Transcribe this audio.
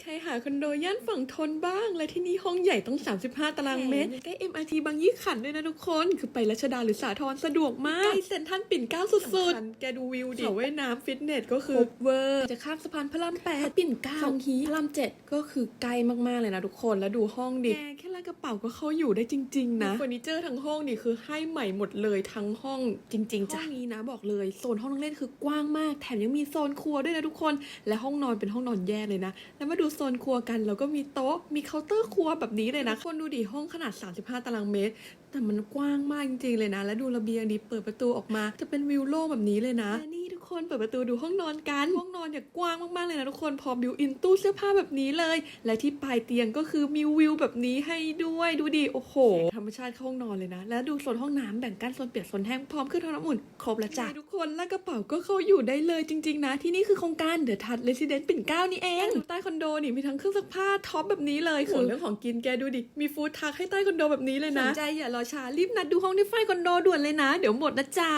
ใครหาคอนโดย่านฝั่งทนบ้าง และที่นี่ห้องใหญ่ต้อง 35 ตารางเมตรใกล้ MRT บางยี่ขันด้วยนะทุกคน คือไปรัชดาหรือสาทรสะดวกมากใกล้เซ็นทรัลปิ่นเกล้าสุดๆ แกดูวิวดิเขาว่ายน้ำฟิตเนสก็คือเวอร์ จะข้ามสะพานพระรามแปดปิ่นเกล้าสองฮีพระรามเจ็ดก็คือไกลมากๆเลยนะทุกคน แล้วดูห้องดิ แกแค่ลากกระเป๋าก็เข้าอยู่ได้จริง ๆ นะเฟอร์นิเจอร์ทั้งห้องนี่คือให้ใหม่หมดเลยทั้งห้องจริงๆจ้ะห้องนี้นะบอกเลยโซนห้องนั่งเล่นคือกว้างมาก แถมยังมีโซนครัวด้วยนะทุกคน และห้องนอนเป็นห้องนอนแยกเลยนะแล้วมาดูโซนครัวกัน แล้วก็มีโต๊ะ มีเคาน์เตอร์ครัวแบบนี้เลยนะ คนดูดิห้องขนาด 35 ตารางเมตรแต่มันกว้างมากจริงๆเลยนะ แล้วดูระเบียงดิเปิดประตูออกมา จะเป็นวิวโล่งแบบนี้เลยนะและนี่ทุกคนเปิดประตูดูห้องนอนกัน ห้องนอนเนี่ยกว้างมากๆเลยนะทุกคนพร้อมบิวอินตู้เสื้อผ้าแบบนี้เลย และที่ปลายเตียงก็คือมีวิวแบบนี้ให้ด้วยดูดิโอ้โห ธรรมชาติเข้าห้องนอนเลยนะ แล้วดูโซนห้องน้ำแบ่งกั้นโซนเปียกโซนแห้งพร้อมเครื่องทำน้ำอุ่นครบแล้วจ้ะทุกคนและกระเป๋าก็เข้าอยู่ได้เลยจริง ๆ นะ ที่นี่คือโครงการเดอะทัดเรสซิเดนต์ปิ่นเกล้านี่เองใต้คอนโดนี่มีทั้งเครื่องซักผ้าท็อปแบบนี้เลยคือเรื่องของกินแกดูดิมีฟู้ดทักให้ใต้คอนโดแบบนี้เลยนะสนใจอย่ารอช้ารีบนัดดูห้องที่ไฟคอนโดด่วนเลยนะ เดี๋ยวหมดนะจ๊ะ